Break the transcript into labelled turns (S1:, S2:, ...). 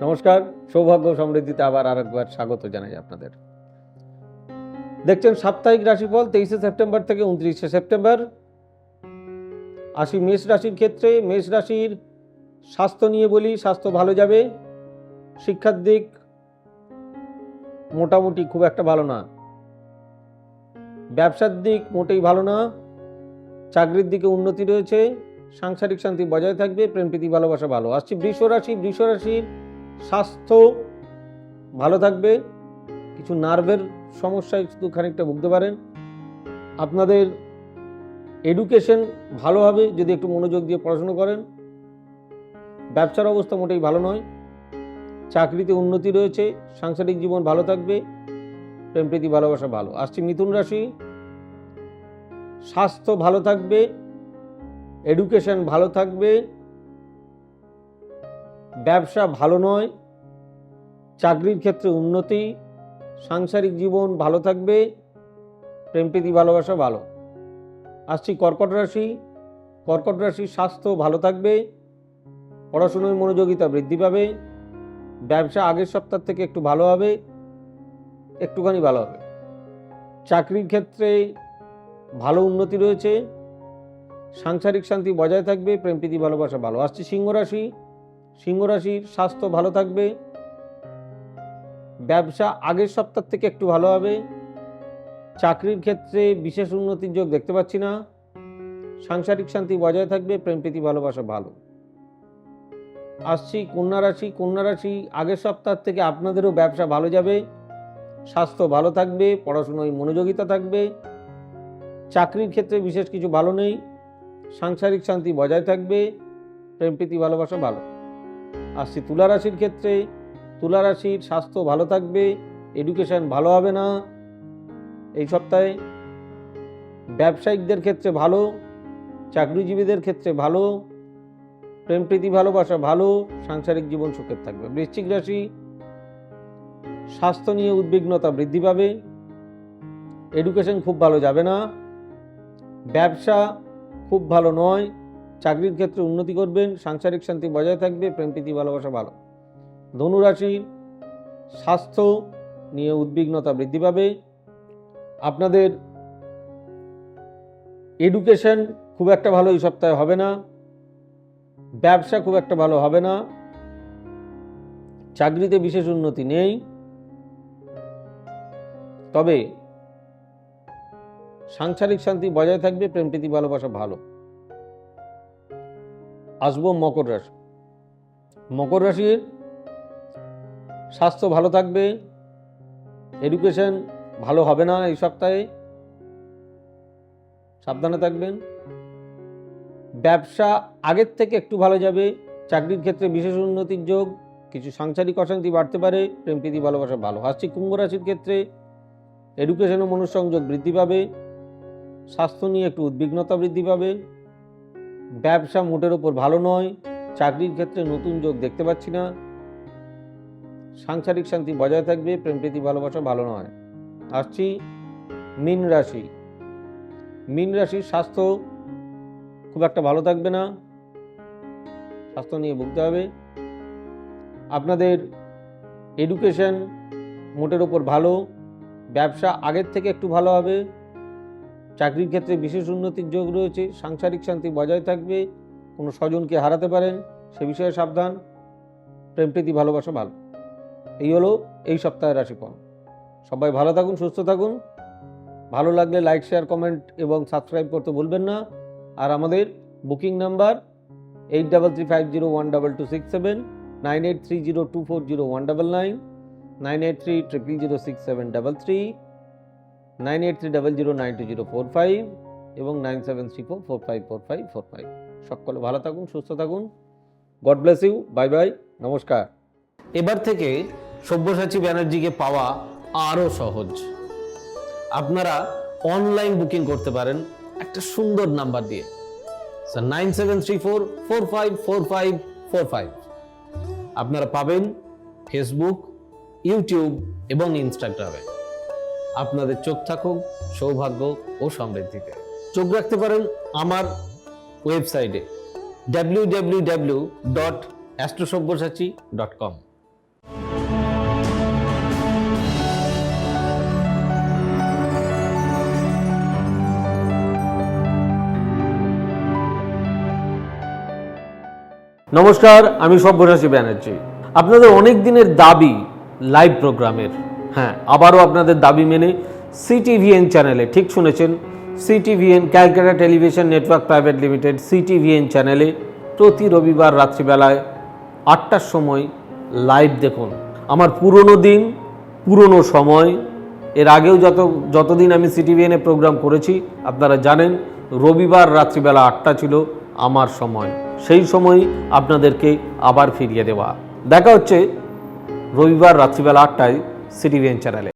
S1: নমস্কার, সৌভাগ্য সমৃদ্ধিতে আবার আরেকবার স্বাগত জানাই আপনাদের। দেখছেন সাপ্তাহিক রাশিফল তেইশে সেপ্টেম্বর থেকে উনত্রিশে সেপ্টেম্বর। আসি মেষ রাশির ক্ষেত্রে, মেষ রাশির স্বাস্থ্য নিয়ে বলি, স্বাস্থ্য ভালো যাবে। শিক্ষার দিক মোটামুটি খুব একটা ভালো না। ব্যবসার দিক মোটেই ভালো না। চাকরির দিকে উন্নতি রয়েছে। সাংসারিক শান্তি বজায় থাকবে। প্রেম প্রীতি ভালোবাসা ভালো। আসছি বৃষ রাশি, বৃষ রাশির স্বাস্থ্য ভালো থাকবে, কিছু নার্ভের সমস্যায় শুধু খানিকটা ভুগতে পারেন। আপনাদের এডুকেশন ভালো হবে যদি একটু মনোযোগ দিয়ে পড়াশুনো করেন। ব্যবসার অবস্থা মোটেই ভালো নয়। চাকরিতে উন্নতি রয়েছে, সাংসারিক জীবন ভালো থাকবে, প্রেম প্রীতি, ভালোবাসা ভালো। আসছি মিথুন রাশি। স্বাস্থ্য ভালো থাকবে এডুকেশন ভালো থাকবে। ব্যবসা ভালো নয়, চাকরির ক্ষেত্রে উন্নতি, সাংসারিক জীবন ভালো থাকবে প্রেম প্রীতি ভালোবাসা ভালো। আসছি কর্কট রাশি, কর্কট রাশির স্বাস্থ্য ভালো থাকবে পড়াশুনোর মনোযোগিতা বৃদ্ধি পাবে, ব্যবসা আগের সপ্তাহ থেকে একটু ভালো হবে, একটুখানি ভালো হবে। চাকরির ক্ষেত্রে ভালো উন্নতি রয়েছে, সাংসারিক শান্তি বজায় থাকবে প্রেম প্রীতি ভালোবাসা ভালো। আসছে সিংহ রাশি সিংহ রাশির স্বাস্থ্য ভালো থাকবে। ব্যবসা আগের সপ্তাহ থেকে একটু ভালো হবে। চাকরির ক্ষেত্রে বিশেষ উন্নতির যোগ দেখতে পাচ্ছি না। সাংসারিক শান্তি বজায় থাকবে, প্রেম প্রীতি, ভালোবাসা ভালো। আসছি কন্যা রাশি। কন্যা রাশি আগের সপ্তাহ থেকে আপনাদেরও ব্যবসা ভালো যাবে। স্বাস্থ্য ভালো থাকবে, পড়াশুনোয় মনোযোগিতা থাকবে। চাকরির ক্ষেত্রে বিশেষ কিছু ভালো নেই। সাংসারিক শান্তি বজায় থাকবে, প্রেম প্রীতি, ভালোবাসা ভালো। আসছি তুলা রাশির ক্ষেত্রে তুলা রাশির স্বাস্থ্য ভালো থাকবে এডুকেশন ভালো হবে না। এই সপ্তাহে ব্যবসায়িকদের ক্ষেত্রে ভালো, চাকরিজীবীদের ক্ষেত্রে ভালো প্রেম প্রীতি ভালোবাসা ভালো, সাংসারিক জীবন সুখের থাকবে। বৃশ্চিক রাশি স্বাস্থ্য নিয়ে উদ্বিগ্নতা বৃদ্ধি পাবে এডুকেশন খুব ভালো যাবে না, ব্যবসা খুব ভালো নয় চাকরির ক্ষেত্রে উন্নতি করবেন, সাংসারিক শান্তি বজায় থাকবে, প্রেম, প্রীতি, ভালোবাসা ভালো। ধনুরাশি স্বাস্থ্য নিয়ে উদ্বিগ্নতা বৃদ্ধি পাবে। আপনাদের এডুকেশন খুব একটা ভালো এই সপ্তাহে হবে না। ব্যবসা খুব একটা ভালো হবে না। চাকরিতে বিশেষ উন্নতি নেই। তবে সাংসারিক শান্তি বজায় থাকবে, প্রেম, প্রীতি, ভালোবাসা ভালো। আসব মকর রাশি। মকর রাশির স্বাস্থ্য ভালো থাকবে এডুকেশন ভালো হবে না এই সপ্তাহে। সাবধানে থাকবেন। ব্যবসা আগের থেকে একটু ভালো যাবে, চাকরির ক্ষেত্রে বিশেষ উন্নতির যোগ, কিছু সাংসারিক অশান্তি বাড়তে পারে, প্রেম, প্রীতি, ভালোবাসা ভালো। আসছি কুম্ভ রাশির ক্ষেত্রে এডুকেশন ও মনুসংযোগ বৃদ্ধি পাবে, স্বাস্থ্য নিয়ে একটু উদ্বিগ্নতা বৃদ্ধি পাবে। ব্যবসা মোটের ওপর ভালো নয়, চাকরির ক্ষেত্রে নতুন যোগ দেখতে পাচ্ছি না। সাংসারিক শান্তি বজায় থাকবে, প্রেম প্রীতি, ভালোবাসা ভালো নয়। আসছি মীন রাশি। মীন রাশির স্বাস্থ্য খুব একটা ভালো থাকবে না। স্বাস্থ্য নিয়ে ভুগতে হবে। আপনাদের এডুকেশন মোটের ওপর ভালো, ব্যবসা আগের থেকে একটু ভালো হবে। চাকরির ক্ষেত্রে বিশেষ উন্নতির যোগ রয়েছে, সাংসারিক শান্তি বজায় থাকবে, কোনো স্বজনকে হারাতে পারেন, সে বিষয়ে সাবধান, প্রেম, প্রীতি, ভালোবাসা ভালো। এই হলো এই সপ্তাহের রাশিফল। সবাই ভালো থাকুন, সুস্থ থাকুন। ভালো লাগলে লাইক শেয়ার কমেন্ট এবং সাবস্ক্রাইব করতে ভুলবেন না। আর আমাদের booking number eight double three five zero one double two six seven nine eight three zero two four zero one double nine nine eight three triple zero six seven double three nine eight three double zero nine two zero four five এবং nine seven three four four five four five. Four five সকলে ভালো থাকুন, সুস্থ থাকুন। God bless you. Bye bye. নমস্কার। এবার থেকে সব্যসাচী ব্যানার্জিকে পাওয়া আরও সহজ। আপনারা অনলাইন বুকিং করতে পারেন একটা সুন্দর নাম্বার দিয়ে। Sir, nine seven three four four five four five four five. আপনারা পাবেন ফেসবুক, ইউটিউব এবং ইনস্টাগ্রামে। আপনাদের চোখ থাকুক, সৌভাগ্য ও সমৃদ্ধিতে। চোখ রাখতে পারেন আমার ওয়েবসাইটে W W W dot astrosabyasachi dot com নমস্কার, আমি সব্যসাচী ব্যানার্জি। আপনাদের অনেক দিনের দাবি লাইভ প্রোগ্রামের হ্যাঁ আবারও আপনাদের দাবি মেনে সিটিভিএন চ্যানেলে ঠিক শুনেছেন? CTVN Calcutta television network private limited CTVN চ্যানেলে প্রতি রবিবার রাত্রিবেলায় আটটার সময় লাইভ দেখুন। আমার পুরনো দিন, পুরনো সময়, এর আগেও যত, যতদিন আমি সিটিভিএনে প্রোগ্রাম করেছি, আপনারা জানেন, রবিবার রাত্রিবেলা আটটা ছিল আমার সময়। সেই সময় আপনাদেরকে আবার ফিরিয়ে দেওয়া। দেখা হচ্ছে রবিবার রাত্রিবেলা আটটায়। সিটিভিএন চ্যানেলে